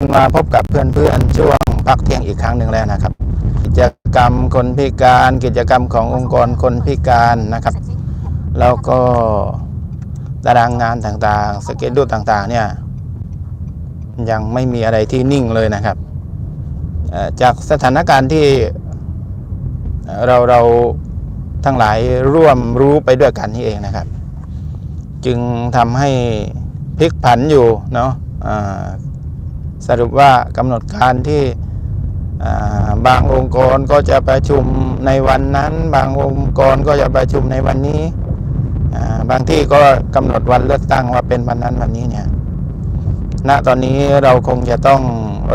มาพบกับเพื่อนๆช่วงพักเที่ยงอีกครั้งหนึ่งแล้วนะครับ กิจกรรมคนพิการ กิจกรรมขององค์กรคนพิการนะครับ แล้วก็ตารางงานต่างๆ สเกจดูต่างๆเนี่ยยังไม่มีอะไรที่นิ่งเลยนะครับ จากสถานการณ์ที่เอ่อเราเราทั้งหลายร่วมรู้ไปด้วยกันนี่เองนะครับ จึงทำให้พลิกผันอยู่เนาะอ่า สรุปว่ากำหนดการที่บางองค์กรก็จะประชุมในวันนั้น บางองค์กรก็จะประชุมในวันนี้ บางที่ก็กำหนดวันเลือกตั้งว่าเป็นวันนั้นวันนี้เนี่ยณตอนนี้เราคงจะต้อง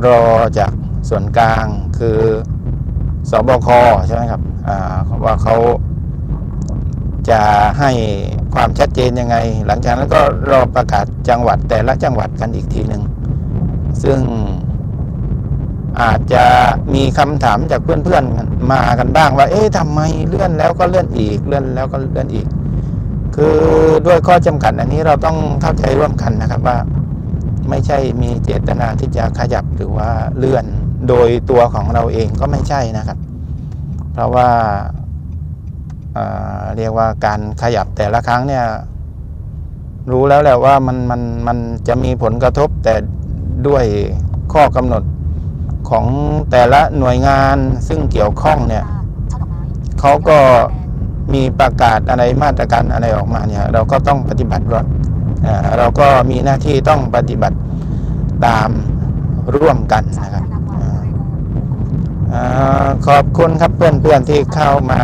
รอจากส่วนกลางคือสบคใช่ไหมครับว่าเขาจะให้ความชัดเจนยังไง หลังจากนั้นก็รอประกาศจังหวัดแต่ละจังหวัดกันอีกทีหนึ่ง ซึ่งอาจจะมีคำถามจากเพื่อนๆมากันบ้างว่า เอ๊ะทำไมเลื่อนแล้วก็เลื่อนอีก เลื่อนแล้วก็เลื่อนอีก คือด้วยข้อจำกัดอันนี้เราต้องเข้าใจร่วมกันนะครับว่า ไม่ใช่มีเจตนาที่จะขยับหรือว่าเลื่อนโดยตัวของเราเองก็ไม่ใช่นะครับ เพราะว่าเอ่อเรียกว่าการขยับแต่ละครั้งเนี่ย รู้แล้วแหละว่ามันมันมันจะมีผลกระทบแต่ ด้วยข้อกำหนดของแต่ละหน่วยงานซึ่งเกี่ยวข้องเนี่ยเขาก็มีประกาศอะไรมาตรการอะไรออกมาเนี่ยเราก็ต้องปฏิบัติรอดเราก็มีหน้าที่ต้องปฏิบัติตามร่วมกันนะครับอขอบคุณครับเพื่อนๆที่เข้ามา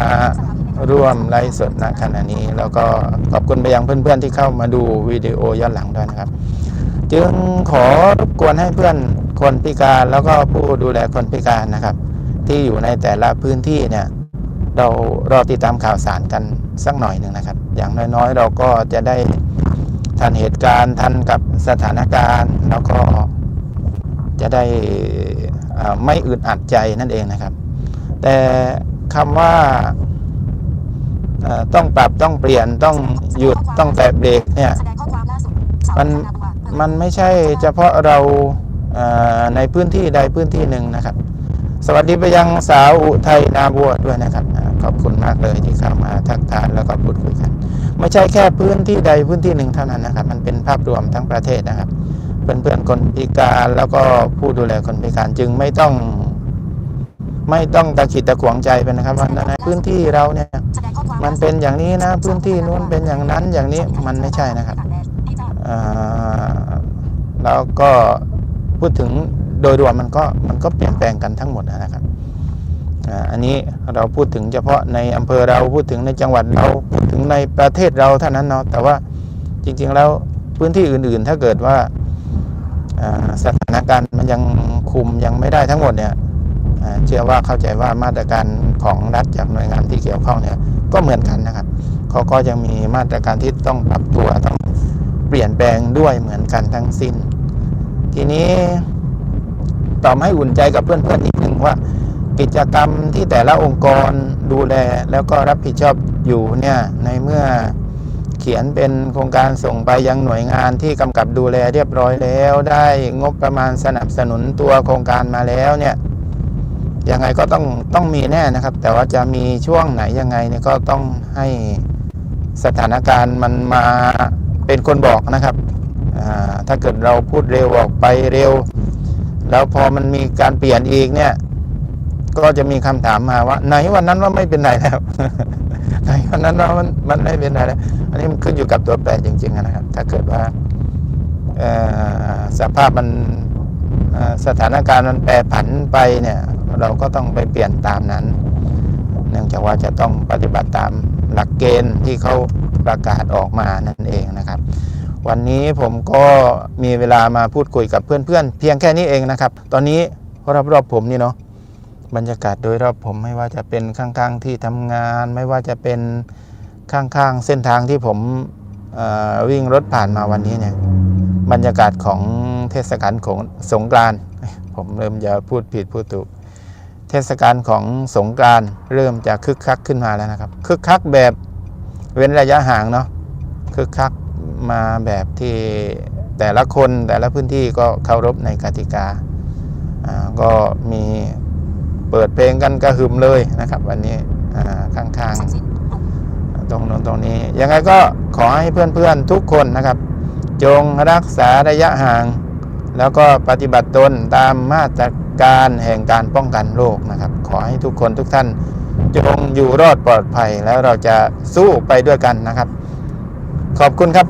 ร่วมไลฟ์สดณขณะนี้ แล้วก็ขอบคุณไปยังเพื่อนๆที่เข้ามาดูวิดีโอย้อนหลังด้วยนะครับ จึงขอรบกวนให้เพื่อนคนพิการแล้วก็ผู้ดูแลคนพิการนะครับ ที่อยู่ในแต่ละพื้นที่เนี่ยเรารอติดตามข่าวสารกันสักหน่อยหนึ่งนะครับ อย่างน้อยๆ เราก็จะได้ทันเหตุการณ์ทันกับสถานการณ์ แล้วก็จะได้ไม่อึดอัดใจนั่นเองนะครับ แต่คำว่าต้องปรับต้องเปลี่ยนต้องหยุดต้องแตะเบรกเนี่ยมัน มันไม่ใช่เฉพาะเราในพื้นที่ใดพื้นที่หนึ่งนะครับ สวัสดีไปยังสาวอุทัยนาบัวด้วยนะครับ ขอบคุณมากเลยที่เข้ามาทักทายแล้วก็พูดคุยกัน ไม่ใช่แค่พื้นที่ใดพื้นที่หนึ่งเท่านั้นนะครับ มันเป็นภาพรวมทั้งประเทศนะครับ เพื่อนๆคนพิการแล้วก็ผู้ดูแลคนพิการจึงไม่ต้องไม่ต้องตะขิดตะขวงใจไปนะครับว่าในพื้นที่เราเนี่ยมันเป็นอย่างนี้นะพื้นที่นู้นเป็นอย่างนั้นอย่างนี้มันไม่ใช่นะครับ แล้วก็พูดถึงโดยรวมมันก็มันก็เปลี่ยนแปลงกันทั้งหมดนะครับอันนี้เราพูดถึงเฉพาะในอำเภอเราพูดถึงในจังหวัดเราพูดถึงในประเทศเราเท่านั้นเนาะแต่ว่าจริงๆแล้วพื้นที่อื่นๆ ถ้าเกิดว่าสถานการณ์มันยังคุมยังไม่ได้ทั้งหมดเนี่ยเชื่อว่าเข้าใจว่ามาตรการของรัฐจากหน่วยงานที่เกี่ยวข้องเนี่ยก็เหมือนกันนะครับเขาก็ยังมีมาตรการที่ต้องปรับตัวต้อง เปลี่ยนแปลงด้วยเหมือนกันทั้งสิ้น ทีนี้ต่อมาให้อุ่นใจกับเพื่อนๆนิดหนึ่งว่า กิจกรรมที่แต่ละองค์กรดูแลแล้วก็รับผิดชอบอยู่เนี่ยในเมื่อเขียนเป็นโครงการส่งไปยังหน่วยงานที่กำกับดูแลเรียบร้อยแล้ว ได้งบประมาณสนับสนุนตัวโครงการมาแล้วเนี่ยยังไงก็ต้องต้องมีแน่นะครับ แต่ว่าจะมีช่วงไหนยังไงเนี่ยก็ต้องให้สถานการณ์มันมา เป็นคนบอกนะครับ ถ้าเกิดเราพูดเร็วออกไปเร็ว แล้วพอมันมีการเปลี่ยนอีกเนี่ย ก็จะมีคำถามมาว่า ไหนวันนั้นว่าไม่เป็นไรแล้วไหนวันนั้นว่ามันมันไม่เป็นไรแล้ว อันนี้มันขึ้นอยู่กับตัวแปรจริง ๆ นะครับ ถ้าเกิดว่าสภาพมันสถานการณ์มันแปรผันไปเนี่ย เราก็ต้องไปเปลี่ยนตามนั้น เนื่องจากว่าจะต้องปฏิบัติตามหลักเกณฑ์ที่เขาประกาศออกมานั่นเองนะครับ วันนี้ผมก็มีเวลามาพูดคุยกับเพื่อนๆเพียงแค่นี้เองนะครับ ตอนนี้รอบๆผมนี่เนาะบรรยากาศโดยรอบผมไม่ว่าจะเป็นข้างๆที่ทำงาน ไม่ว่าจะเป็นข้างๆเส้นทางที่ผมวิ่งรถผ่านมาวันนี้เนี่ยบรรยากาศของเทศกาลของสงกรานต์ผมเริ่มจะพูดผิดพูดถูก เทศกาลของสงกรานต์เริ่มจะคึกคักขึ้นมาแล้วนะครับ คึกคักแบบเว้นระยะห่างเนาะคึกคักมาแบบที่แต่ละคนแต่ละพื้นที่ก็เคารพในกติกา ก็มีเปิดเพลงกันกระหึ่มเลยนะครับ วันนี้ข้างๆ ตรงโน้นตรงนี้ ยังไงก็ขอให้เพื่อนๆทุกคนนะครับ จงรักษาระยะห่าง แล้วก็ปฏิบัติตนตามมาตร การแห่งการป้องกันโรคนะครับ ขอให้ทุกคนทุกท่านจงอยู่รอดปลอดภัยแล้วเราจะสู้ไปด้วยกันนะครับ ขอบคุณครับ